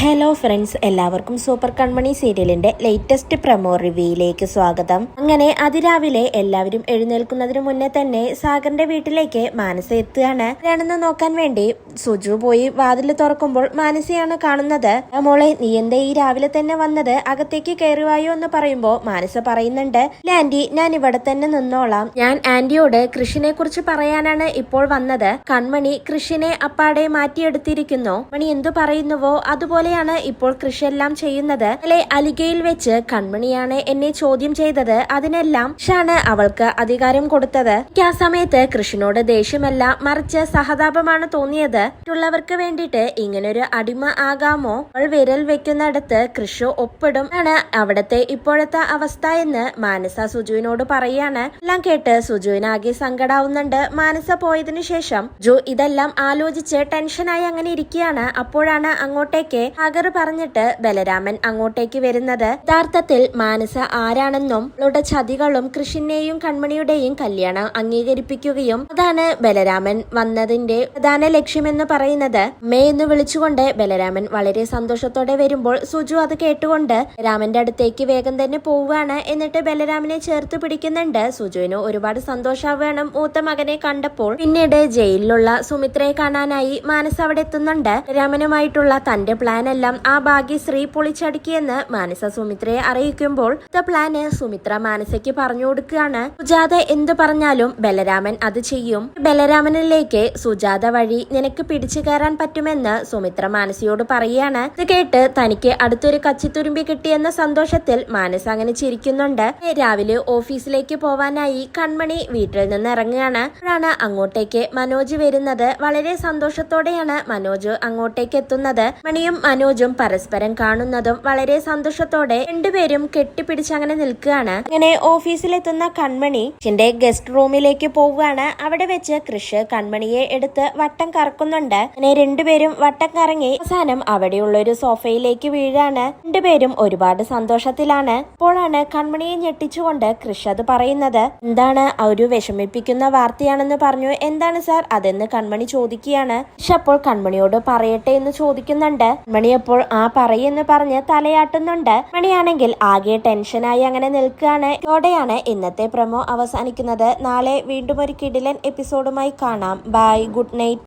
Hello friends എല്ലാവർക്കും super Kanmani സീരിയലിന്റെ latest promo റിവ്യൂയിലേക്ക് സ്വാഗതം. അങ്ങനെ അതിരാവിലെ എല്ലാവരും എഴുന്നേൽക്കുന്നതിന് മുന്നേ തന്നെ സാഗറിന്റെ വീട്ടിലേക്ക് മാനസ എത്തുകയാണ്. ഞാനൊന്ന് നോക്കാൻ വേണ്ടി സുജു പോയി വാതിൽ തുറക്കുമ്പോൾ മാനസിയാണ് കാണുന്നത്. "ആ മോളെ നീ എന്തേ ഈ രാവിലെ തന്നെ വന്നത്? അകത്തേക്ക് കയറുവായോ എന്ന് പറയുമ്പോൾ മാനസ പറയുന്നുണ്ട്. "ഇല്ല ആന്റി ഞാൻ ഇവിടെ തന്നെ നിന്നോളാം. ഞാൻ ആന്റിയോട് കൃഷിനെ കുറിച്ച് പറയാനാണ് ഇപ്പോൾ വന്നത്. കൺമണി കൃഷിനെ അപ്പാടെ മാറ്റിയെടുത്തിരിക്കുന്നു. മണി എന്തു പറയുന്നുവോ അതുപോലെയാണ് ഇപ്പോൾ കൃഷിയെല്ലാം ചെയ്യുന്നത്. അല്ലെ അലികയിൽ വെച്ച് കൺമണിയാണ് എന്നെ ചോദ്യം ചെയ്തത്. അതിനെല്ലാം ഷാണ് അവൾക്ക് അധികാരം കൊടുത്തത്. എനിക്ക് ആ സമയത്ത് കൃഷിനോട് ദേഷ്യമല്ല മറിച്ച് സഹതാപമാണ് തോന്നിയത്. മറ്റുള്ളവർക്ക് വേണ്ടിയിട്ട് ഇങ്ങനൊരു അടിമ ആകാമോ? അവൾ വിരൽ വെക്കുന്നിടത്ത് കൃഷി ഒപ്പിടും. ആണ് അവിടത്തെ ഇപ്പോഴത്തെ അവസ്ഥ എന്ന് മാനസ സുജുവിനോട് പറയാണ്. എല്ലാം കേട്ട് സുജുവിനാകെ സങ്കടാവുന്നുണ്ട്. മാനസ പോയതിനു ശേഷം ജു ഇതെല്ലാം ആലോചിച്ച് ടെൻഷനായി അങ്ങനെ ഇരിക്കുകയാണ്. അപ്പോഴാണ് അങ്ങോട്ടേക്ക് അഗർ പറഞ്ഞിട്ട് ബലരാമൻ അങ്ങോട്ടേക്ക് വരുന്നത്. യഥാർത്ഥത്തിൽ മാനസ ആരാണെന്നും അവളുടെ ചതികളും കൃഷിന്റെയും കൺമണിയുടെയും കല്യാണം അംഗീകരിപ്പിക്കുകയും അതാണ് ബലരാമൻ വന്നതിന്റെ പ്രധാന ലക്ഷ്യമെന്ന് പറയുന്നത്. മേ എന്ന് വിളിച്ചുകൊണ്ട് ബലരാമൻ വളരെ സന്തോഷത്തോടെ വരുമ്പോൾ സുജു അത് കേട്ടുകൊണ്ട് രാമന്റെ അടുത്തേക്ക് വേഗം തന്നെ പോവുകയാണ് എന്നിട്ട് ബലരാമനെ ചേർത്ത് പിടിക്കുന്നുണ്ട്. സുജുവിന് ഒരുപാട് സന്തോഷാവുകയാണ് മൂത്ത മകനെ കണ്ടപ്പോൾ. പിന്നീട് ജയിലിലുള്ള സുമിത്രയെ കാണാനായി മാനസ് അവിടെ എത്തുന്നുണ്ട്. രാമനുമായിട്ടുള്ള തന്റെ പ്ലാൻ എല്ലാം ആ ഭാഗ്യശ്രീ പൊളിച്ചടുക്കിയെന്ന് മാനസ സുമിത്രയെ അറിയിക്കുമ്പോൾ പ്ലാന് സുമിത്ര മാനസയ്ക്ക് പറഞ്ഞു കൊടുക്കുകയാണ്. സുജാത എന്ത് പറഞ്ഞാലും ബലരാമൻ അത് ചെയ്യും. ബലരാമനിലേക്ക് സുജാത വഴി നിനക്ക് പിടിച്ചു കയറാൻ പറ്റുമെന്ന് സുമിത്ര മാനസിയോട് പറയുകയാണ്. ഇത് കേട്ട് തനിക്ക് അടുത്തൊരു കച്ചിത്തുരുമ്പി കിട്ടിയെന്ന സന്തോഷത്തിൽ മാനസ് അങ്ങനെ ചിരിക്കുന്നുണ്ട്. രാവിലെ ഓഫീസിലേക്ക് പോവാനായി കൺമണി വീട്ടിൽ നിന്ന് ഇറങ്ങുകയാണ്. അപ്പോഴാണ് അങ്ങോട്ടേക്ക് മനോജ് വരുന്നത്. വളരെ സന്തോഷത്തോടെയാണ് മനോജ് അങ്ങോട്ടേക്ക് എത്തുന്നത്. മണിയും മനോജും പരസ്പരം കാണുന്നതും വളരെ സന്തോഷത്തോടെ രണ്ടുപേരും കെട്ടിപ്പിടിച്ച് അങ്ങനെ നിൽക്കുകയാണ്. അങ്ങനെ ഓഫീസിലെത്തുന്ന കൺമണി ഗസ്റ്റ് റൂമിലേക്ക് പോവുകയാണ്. അവിടെ വെച്ച് കൃഷ് കൺമണിയെ എടുത്ത് വട്ടം കറക്കുന്നുണ്ട് അങ്ങനെ രണ്ടുപേരും വട്ടം കറങ്ങി അവസാനം അവിടെയുള്ള ഒരു സോഫയിലേക്ക് വീഴാണ്. രണ്ടുപേരും ഒരുപാട് സന്തോഷത്തിലാണ്. അപ്പോഴാണ് കൺമണിയെ ഞെട്ടിച്ചുകൊണ്ട് കൃഷ് അത് പറയുന്നത്. എന്താണ് ഒരു വിഷമിപ്പിക്കുന്ന വാർത്തയാണെന്ന് പറഞ്ഞു. എന്താണ് സാർ? അതെന്ന് കൺമണി ചോദിക്കുകയാണ്. കൃഷ് അപ്പോൾ കൺമണിയോട് പറയട്ടെ എന്ന് ചോദിക്കുന്നുണ്ട്. കൺമണി അപ്പോൾ ആ പറയെന്ന് പറഞ്ഞ് തലയാട്ടുന്നുണ്ട്. മണിയാണെങ്കിൽ ആകെ ടെൻഷനായി അങ്ങനെ നിൽക്കുകയാണ്. ഇതോടെയാണ് ഇന്നത്തെ പ്രമോ അവസാനിക്കുന്നത്. നാളെ വീണ്ടും ഒരു കിടിലൻ എപ്പിസോഡുമായി കാണാം. Bye good night.